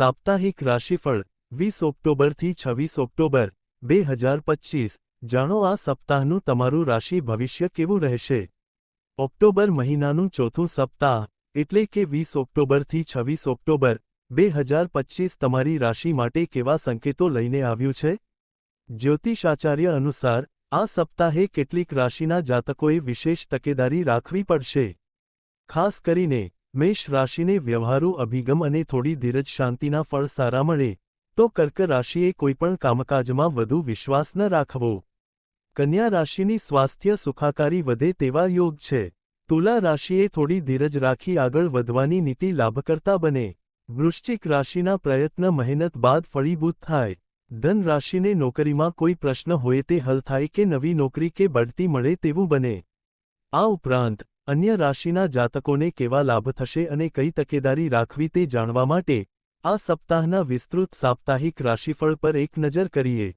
સાપ્તાહિક રાશિફળ વીસ ઓક્ટોબરથી છવ્વીસ ઓક્ટોબર બે હજાર પચીસ. જાણો આ સપ્તાહનું તમારું રાશિ ભવિષ્ય કેવું રહેશે? ઓક્ટોબર મહિનાનું ચોથું સપ્તાહ એટલે કે વીસ ઓક્ટોબરથી છવ્વીસ ઓક્ટોબર બે હજાર પચીસ તમારી રાશિ માટે કેવા સંકેતો લઈને આવ્યું છે? જ્યોતિષાચાર્ય અનુસાર આ સપ્તાહે કેટલીક રાશિના જાતકોએ વિશેષ તકેદારી રાખવી પડશે. ખાસ કરીને મેષ રાશિને વ્યવહારુ અભિગમ અને થોડી ધીરજ શાંતિના ફળ સારા મળે, તો કર્ક રાશિએ કોઈપણ કામકાજમાં વધુ વિશ્વાસ ન રાખવો. કન્યા રાશિની સ્વાસ્થ્ય સુખાકારી વધે તેવા યોગ છે. તુલા રાશિએ થોડી ધીરજ રાખી આગળ વધવાની નીતિ લાભકર્તા બને. વૃશ્ચિક રાશિના પ્રયત્ન મહેનત બાદ ફળીભૂત થાય. ધન રાશિને નોકરીમાં કોઈ પ્રશ્ન હોય તે હલ થાય કે નવી નોકરી કે બઢતી મળે તેવું બને. આ ઉપરાંત અન્ય રાશિના જાતકોને કેવા લાભ થશે અને કઈ તકેદારી રાખવી તે જાણવા માટે આ સપ્તાહના વિસ્તૃત સાપ્તાહિક રાશિફળ પર એક નજર કરીએ.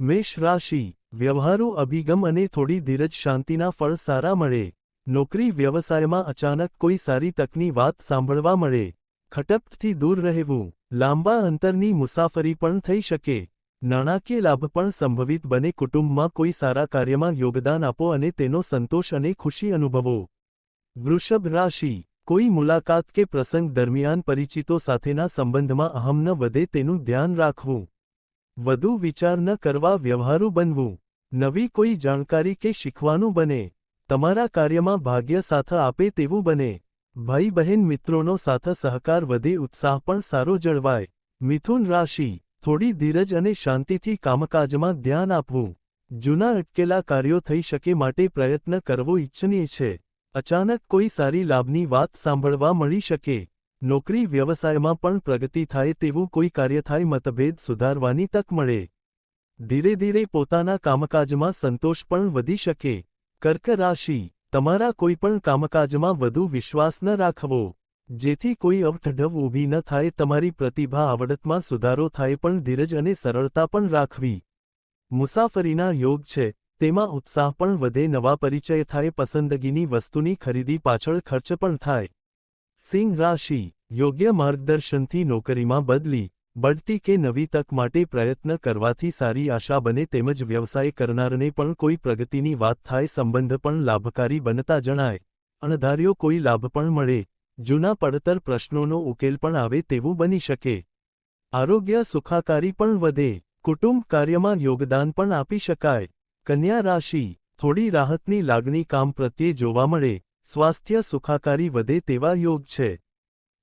મેષ રાશિ, વ્યવહારુ અભિગમ અને થોડી ધીરજ શાંતિના ફળ સારા મળે. નોકરી વ્યવસાયમાં અચાનક કોઈ સારી તકની વાત સાંભળવા મળે. ખટપથી દૂર રહેવું, લાંબા અંતરની મુસાફરી પણ થઈ શકે. નાણાકીય લાભ પણ સંભવિત બને કુટુંબમાં કોઈ સારા કાર્યમાં યોગદાન આપો અને તેનો સંતોષ અને ખુશી અનુભવો. વૃષભ રાશિ. કોઈ મુલાકાત કે પ્રસંગ દરમિયાન પરિચિતો સાથેના સંબંધમાં અહમ ન વધે તેનું ધ્યાન રાખવું. વધુ વિચાર ન કરવા વ્યવહારુ બનવું. નવી કોઈ જાણકારી કે શીખવાનું બને. તમારા કાર્યમાં ભાગ્ય સાથ આપે તેવું બને. ભાઈ બહેન મિત્રોનો સાથ સહકાર વધે, ઉત્સાહ પણ સારો જળવાય. મિથુન રાશિ. થોડી ધીરજ અને શાંતિથી કામકાજમાં ધ્યાન આપવું. જૂના અટકેલા કાર્યો થઈ શકે માટે પ્રયત્ન કરવો ઇચ્છનીય છે. અચાનક કોઈ સારી લાભની વાત સાંભળવા મળી શકે. નોકરી વ્યવસાયમાં પણ પ્રગતિ થાય તેવું કોઈ કાર્ય થાય મતભેદ સુધારવાની તક મળે. ધીરે ધીરે પોતાના કામકાજમાં સંતોષ પણ વધી શકે. કર્ક રાશિ. તમારા કોઈપણ કામકાજમાં વધુ વિશ્વાસ ન રાખવો. જેથી કોઈ અવઠઢવ ઊભી ન થાય, તમારી પ્રતિભા આવડતમાં સુધારો થાય, પણ ધીરજ અને સરળતા પણ રાખવી. મુસાફરીના યોગ છે, તેમાં ઉત્સાહ પણ વધે, નવા પરિચય થાય, પસંદગીની વસ્તુની ખરીદી પાછળ ખર્ચ પણ થાય. સિંહ રાશિ, યોગ્ય માર્ગદર્શનથી નોકરીમાં બદલી, બઢતી કે નવી તક માટે પ્રયત્ન કરવાથી સારી આશા બને, તેમજ વ્યવસાય કરનારને પણ કોઈ પ્રગતિની વાત થાય, સંબંધ પણ લાભકારી બનતા જણાય. અણધાર્યો કોઈ લાભ પણ મળે. જૂના પડતર પ્રશ્નોનો ઉકેલ પણ આવે તેવું બની શકે. આરોગ્ય સુખાકારી પણ વધે, કુટુંબ કાર્યમાં યોગદાન પણ આપી શકાય. કન્યા રાશિ, થોડી રાહતની લાગણી કામ પ્રત્યે જોવા મળે, સ્વાસ્થ્ય સુખાકારી વધે તેવા યોગ છે.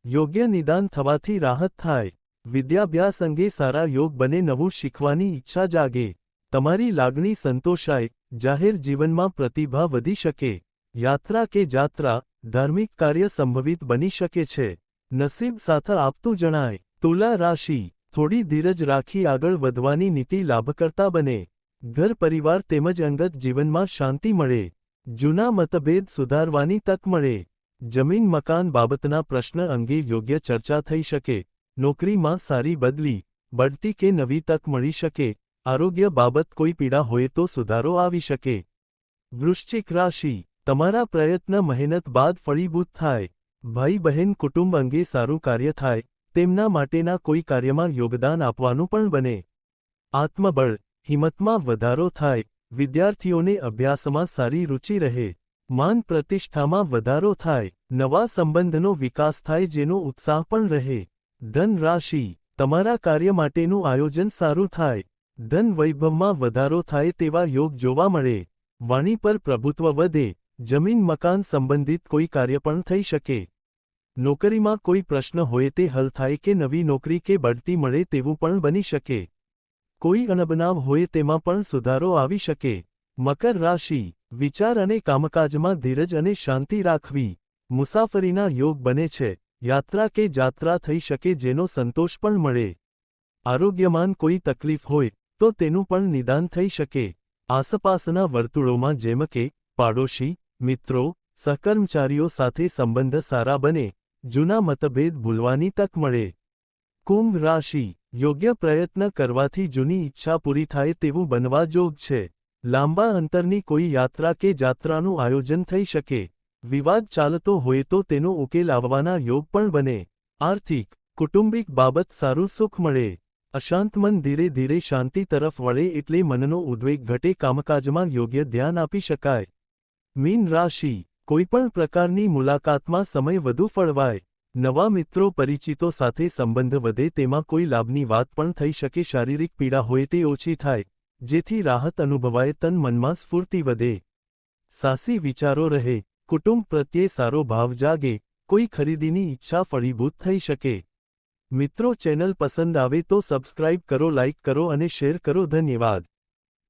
યોગ્ય નિદાન થવાથી રાહત થાય. વિદ્યાભ્યાસ અંગે સારા યોગ બને નવું શીખવાની ઈચ્છા જાગે. તમારી લાગણી સંતોષાય, જાહેર જીવનમાં પ્રતિભા વધી શકે. યાત્રા કે જાત્રા ધાર્મિક કાર્ય સંભવિત બની શકે છે. નસીબ સાથ આપતું જણાય, તુલા રાશિ, થોડી ધીરજ રાખી આગળ વધવાની નીતિ લાભકર્તા બને. ઘર પરિવાર તેમજ અંગત જીવનમાં શાંતિ મળે. જૂના મતભેદ સુધારવાની તક મળે. જમીન મકાન બાબતના પ્રશ્ન અંગે યોગ્ય ચર્ચા થઈ શકે. નોકરીમાં સારી બદલી, બઢતી કે નવી તક મળી શકે. આરોગ્ય બાબત કોઈ પીડા હોય તો સુધારો આવી શકે. વૃશ્ચિક રાશિ તમારા પ્રયત્ન મહેનત બાદ ફળીભૂત થાય. ભાઈ બહેન કુટુંબ અંગે સારું કાર્ય થાય, તેમના માટેના કોઈ કાર્યમાં યોગદાન આપવાનું પણ બને. આત્મબળ, હિંમતમાં વધારો થાય, વિદ્યાર્થીઓને અભ્યાસમાં સારી રુચિ રહે. માન પ્રતિષ્ઠામાં વધારો થાય, નવા સંબંધનો વિકાસ થાય જેનો ઉત્સાહ પણ રહે. ધન રાશિ, તમારા કાર્ય માટેનું આયોજન સારું થાય. ધન વૈભવમાં વધારો થાય તેવા યોગ જોવા મળે. વાણી પર પ્રભુત્વ વધે. જમીન મકાન સંબંધિત કોઈ કાર્ય પણ થઈ શકે. નોકરીમાં કોઈ પ્રશ્ન હોય તે હલ થાય કે નવી નોકરી કે બઢતી મળે તેવું પણ બની શકે. કોઈ અનબનાવ હોય તેમાં પણ સુધારો આવી શકે. મકર રાશિ, વિચાર અને કામકાજમાં ધીરજ અને શાંતિ રાખવી. મુસાફરીના યોગ બને છે. યાત્રા કે જાત્રા થઈ શકે જેનો સંતોષ પણ મળે. આરોગ્યમાન કોઈ તકલીફ હોય, તો તેનું પણ નિદાન થઈ શકે. આસપાસના વર્તુળોમાં જેમ કે, પાડોશી મિત્રો, સહકર્મચારીઓ સાથે સંબંધ સારા બને, જૂના મતભેદ ભૂલવાની તક મળે. કુંભ રાશિ, યોગ્ય પ્રયત્ન કરવાથી જૂની ઈચ્છા પૂરી થાય તેવું બનવા જોગ છે. લાંબા અંતરની કોઈ યાત્રા કે જાત્રાનું આયોજન થઈ શકે. વિવાદ ચાલતો હોય તો તેનો ઉકેલ આવવાના યોગ પણ બને. આર્થિક, કુટુંબિક બાબત સારું સુખ મળે. અશાંત મન ધીરે ધીરે શાંતિ તરફ વળે એટલે મનનો ઉદ્વેગ ઘટે કામકાજમાં યોગ્ય ધ્યાન આપી શકાય. મીન રાશિ, કોઈપણ પ્રકારની મુલાકાતમાં સમય વધુ ફળવાય. નવા મિત્રો પરિચિતો સાથે સંબંધ વધે તેમાં કોઈ લાભની વાત પણ થઈ શકે, શારીરિક પીડા હોય તે ઓછી થાય, જેથી રાહત અનુભવાય, તન મનમાં સ્ફૂર્તિ વધે. સાસી વિચારો રહે, કુટુંબ પ્રત્યે સારો ભાવ જાગે, કોઈ ખરીદીની ઈચ્છા ફળીભૂત થઈ શકે. મિત્રો ચેનલ પસંદ આવે તો સબસ્ક્રાઇબ કરો, લાઇક કરો અને શેર કરો, ધન્યવાદ.